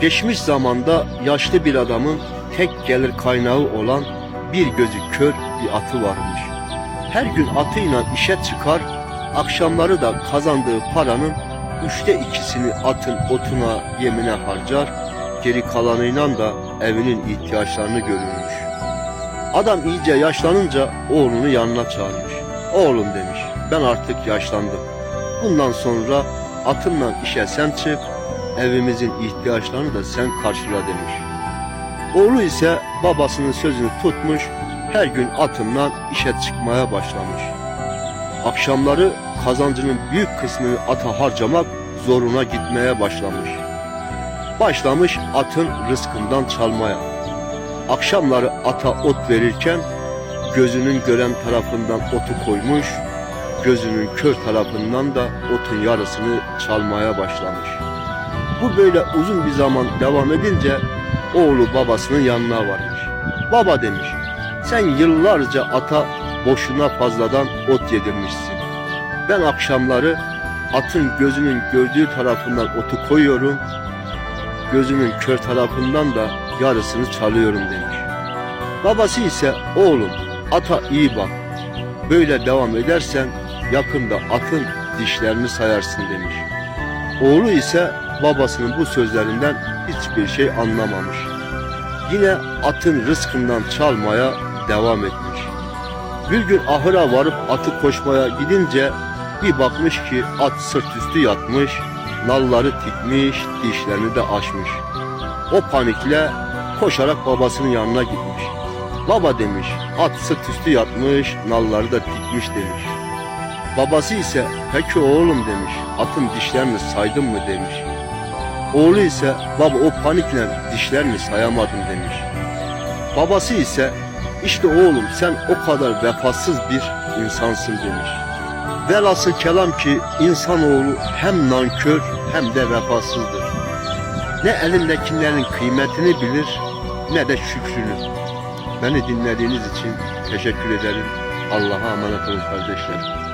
Geçmiş zamanda yaşlı bir adamın tek gelir kaynağı olan bir gözü kör bir atı varmış. Her gün atıyla işe çıkar, akşamları da kazandığı paranın üçte ikisini atın otuna yemine harcar, geri kalanıyla da evinin ihtiyaçlarını görürmüş. Adam iyice yaşlanınca oğlunu yanına çağırmış. Oğlum demiş, ben artık yaşlandım. Bundan sonra atınla işe sen çık, evimizin ihtiyaçlarını da sen karşıla demiş. Oğlu ise babasının sözünü tutmuş, her gün atınla işe çıkmaya başlamış. Akşamları kazancının büyük kısmını ata harcamak zoruna gitmeye başlamış. Başlamış atın rızkından çalmaya. Akşamları ata ot verirken gözünün gören tarafından otu koymuş, gözünün kör tarafından da otun yarısını çalmaya başlamış. Bu böyle uzun bir zaman devam edince oğlu babasının yanına varmış. Baba demiş, sen yıllarca ata boşuna fazladan ot yedirmişsin. Ben akşamları atın gözünün gördüğü tarafından otu koyuyorum, gözünün kör tarafından da yarısını çalıyorum demiş. Babası ise oğlum ata iyi bak. Böyle devam edersen yakında atın dişlerini sayarsın demiş. Oğlu ise babasının bu sözlerinden hiçbir şey anlamamış. Yine atın rızkından çalmaya devam etmiş. Bir gün ahıra varıp atı koşmaya gidince bir bakmış ki at sırt üstü yatmış, nalları tikmiş, dişlerini de açmış. O panikle koşarak babasının yanına gitmiş. Baba demiş, at sırt üstü yatmış, nalları da tikmiş demiş. Babası ise peki oğlum demiş, atın dişlerini saydın mı demiş. Oğlu ise baba o panikle dişlerini sayamadım demiş. Babası ise işte oğlum sen o kadar vefasız bir insansın demiş. Velhasıl kelam ki insanoğlu hem nankör hem de vefasızdır. Ne elindekilerin kıymetini bilir ne de şükrünü. Beni dinlediğiniz için teşekkür ederim. Allah'a emanet olun kardeşlerim.